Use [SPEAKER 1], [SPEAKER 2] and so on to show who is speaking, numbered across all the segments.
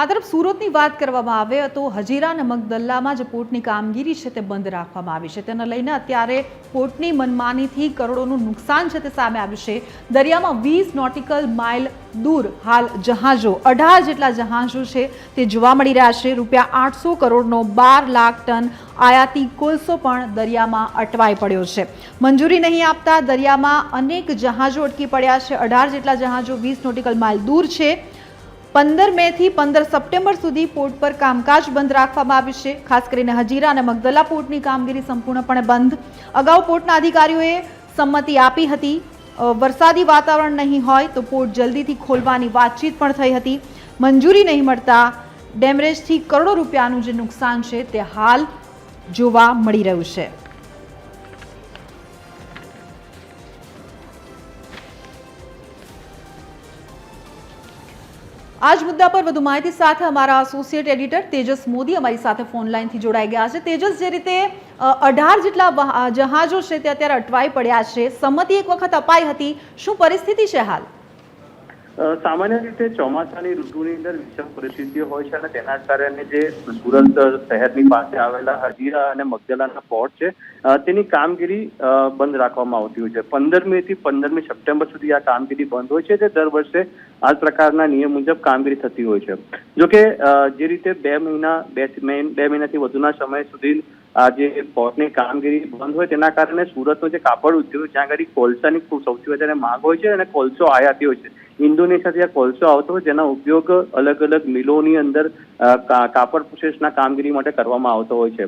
[SPEAKER 1] આ તરફ સુરતની વાત કરવામાં આવે તો હજીરા અને મગદલ્લામાં જે પોર્ટની કામગીરી છે તે બંધ રાખવામાં આવી છે. તેને લઈને અત્યારે પોર્ટની મનમાનીથી કરોડોનું નુકસાન છે તે સામે આવ્યું છે. દરિયામાં વીસ નોટિકલ માઇલ દૂર હાલ જહાજો, અઢાર જેટલા જહાજો છે તે જોવા મળી રહ્યા છે. રૂપિયા આઠસો કરોડનો બાર લાખ ટન આયાતી કોલસો પણ દરિયામાં અટવાઈ પડ્યો છે. મંજૂરી નહીં આપતા દરિયામાં અનેક જહાજો અટકી પડ્યા છે. અઢાર જેટલા જહાજો વીસ નોટિકલ માઇલ દૂર છે. પંદર મે થી પંદર સપ્ટેમ્બર સુધી પોર્ટ પર કામકાજ બંધ રાખવામાં આવ્યું છે. ખાસ કરીને હજીરા અને મગદલા પોર્ટની કામગીરી સંપૂર્ણપણે બંધ. અગાઉ પોર્ટના અધિકારીઓએ સંમતિ આપી હતી. વરસાદી વાતાવરણ નહીં હોય તો પોર્ટ જલ્દીથી ખોલવાની વાતચીત પણ થઈ હતી. મંજૂરી નહીં મળતા ડેમરેજથી કરોડો રૂપિયાનું જે નુકસાન છે તે હાલ જોવા મળી રહ્યું છે. આજ મુદ્દા પર વધુ માહિતી સાથે અમારા એસોસિએટ એડિટર તેજસ મોદી અમારી સાથે ફોન લાઈનથી જોડાઈ ગયા છે. તેજસ, જે રીતે અઢાર જેટલા જહાજો છે તે અત્યારે અટવાઈ પડ્યા છે. સંમતિ એક વખત અપાઈ હતી. શું પરિસ્થિતિ છે હાલ?
[SPEAKER 2] સામાન્ય રીતે ચોમાસાની ઋતુની અંદર વિષમ પરિસ્થિતિઓ હોય છે અને તેના કારણે જે સુરત શહેરની પાસે આવેલા હજીરા અને મગદલાના પોર્ટ છે તેની કામગીરી બંધ રાખવામાં આવતી હોય છે. પંદરમી થી પંદરમી સપ્ટેમ્બર સુધી આ કામગીરી બંધ હોય છે તે દર વર્ષે આ પ્રકારના નિયમ મુજબ કામગીરી થતી હોય છે. જોકે જે રીતે બે મહિના, બે બે મહિનાથી વધુના સમય સુધી આ જે પોર્ટની કામગીરી બંધ હોય તેના કારણે સુરતનો જે કાપડ ઉદ્યોગ જ્યાં આગળ કોલસાની સૌથી વધારે માંગ હોય છે અને કોલસો આયાતી હોય છે. ઇન્ડોનેશિયાથી આ કોલસો આવતો હોય જેનો ઉપયોગ અલગ અલગ મિલોની અંદર કાપડ પ્રોસેસના કામગીરી માટે કરવામાં આવતો હોય છે.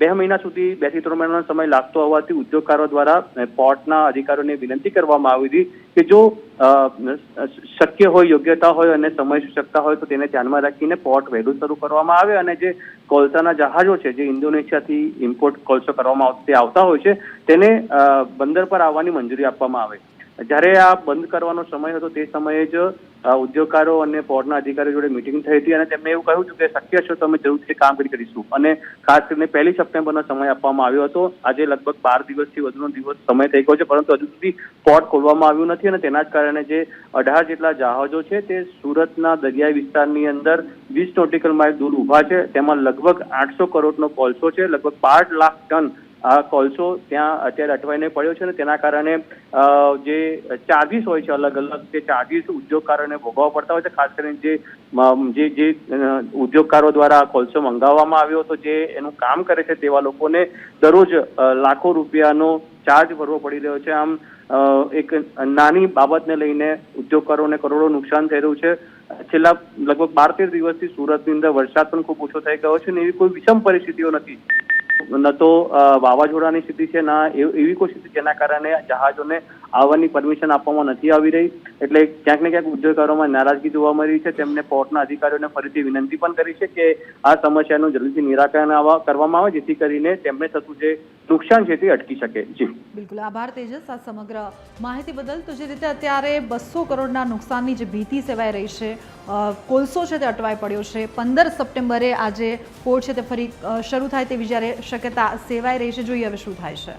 [SPEAKER 2] બે મહિના સુધી બેથી ત્રણ મહિનાનો સમય લાગતો હોવાથી ઉદ્યોગકારો દ્વારા પોર્ટના અધિકારીઓને વિનંતી કરવામાં આવી હતી કે જો શક્ય હોય, યોગ્યતા હોય અને સમય શકતા હોય તો તેને ધ્યાનમાં રાખીને પોર્ટ વહેલું શરૂ કરવામાં આવે અને જે કોલસાના જહાજો છે, જે ઇન્ડોનેશિયાથી ઇમ્પોર્ટ કોલસો કરવામાં તે આવતા હોય છે, તેને બંદર પર આવવાની મંજૂરી આપવામાં આવે. જ્યારે આ બંધ કરવાનો સમય હતો તે સમયે જ ઉદ્યોગકારો અને પોર્ટના અધિકારીઓ જોડે મિટિંગ થઈ હતી અને તેમણે એવું કહ્યું હતું કે શક્ય છે તો અમે જરૂરથી કામગીરી કરીશું. અને ખાસ કરીને પહેલી સપ્ટેમ્બરનો સમય આપવામાં આવ્યો હતો. આજે લગભગ બાર દિવસથી વધુનો દિવસ સમય થઈ ગયો છે, પરંતુ હજુ સુધી પોર્ટ ખોલવામાં આવ્યું નથી અને તેના જ કારણે જે અઢાર જેટલા જહાજો છે તે સુરતના દરિયાઈ વિસ્તારની અંદર વીસ નોટિકલ માઇલ દૂર ઊભા છે. તેમાં લગભગ આઠસો કરોડનો કોલસો છે. લગભગ બાર લાખ ટન આ કોલસો ત્યાં અત્યારે અટવાઈને પડ્યો છે અને તેના કારણે જે ચાર્જીસ હોય છે અલગ અલગ તે ચાર્જીસ ઉદ્યોગકારોને ભોગવવા પડતા હોય છે, ખાસ કરીને જે જે જે ઉદ્યોગકારો દ્વારા કોલસો મંગાવવામાં આવ્યો હતો, જે એનું કામ કરે છે તેવા લોકોને દરરોજ લાખો રૂપિયાનો ચાર્જ ભરવો પડી રહ્યો છે. આમ એક નાની બાબતને લઈને ઉદ્યોગકારોને કરોડો નુકસાન થઈ રહ્યું છે. છેલ્લા લગભગ બાર તેર દિવસથી સુરતની અંદર વરસાદ પણ ખૂબ ઓછો થઈ ગયો છે ને એવી કોઈ વિષમ પરિસ્થિતિઓ નથી. ન તો વાવાઝોડાની સ્થિતિ છે ના એવી કોઈ સ્થિતિ જેના કારણે જહાજોને આવવાની પરમિશન આપવામાં નથી આવી રહી. એટલે ક્યાંક ને ક્યાંક ઉદ્યોગકારોમાં નારાજગી જોવા મળી છે. તેમને પોર્ટના અધિકારીઓને ફરીથી વિનંતી પણ કરી છે કે આ સમસ્યાનું જલ્દીથી નિરાકરણ કરવામાં આવે, જેથી કરીને તેમને થતું જે નુકસાન છે તે અટકી શકે. જી.
[SPEAKER 1] બિલકુલ. આભાર તેજસ. આ સમગ્ર માહિતી બદલ તો જે રીતે અત્યારે બસો કરોડના નુકસાનની જે ભીતિ સેવાઈ રહી છે કોલસો છે તે અટવાઈ પડ્યો છે. પંદર સપ્ટેમ્બરે આજે કોર્ટ છે તે ફરી શરૂ થાય તેવી જ્યારે શક્યતા સેવાઈ રહી છે. જોઈએ હવે શું થાય છે.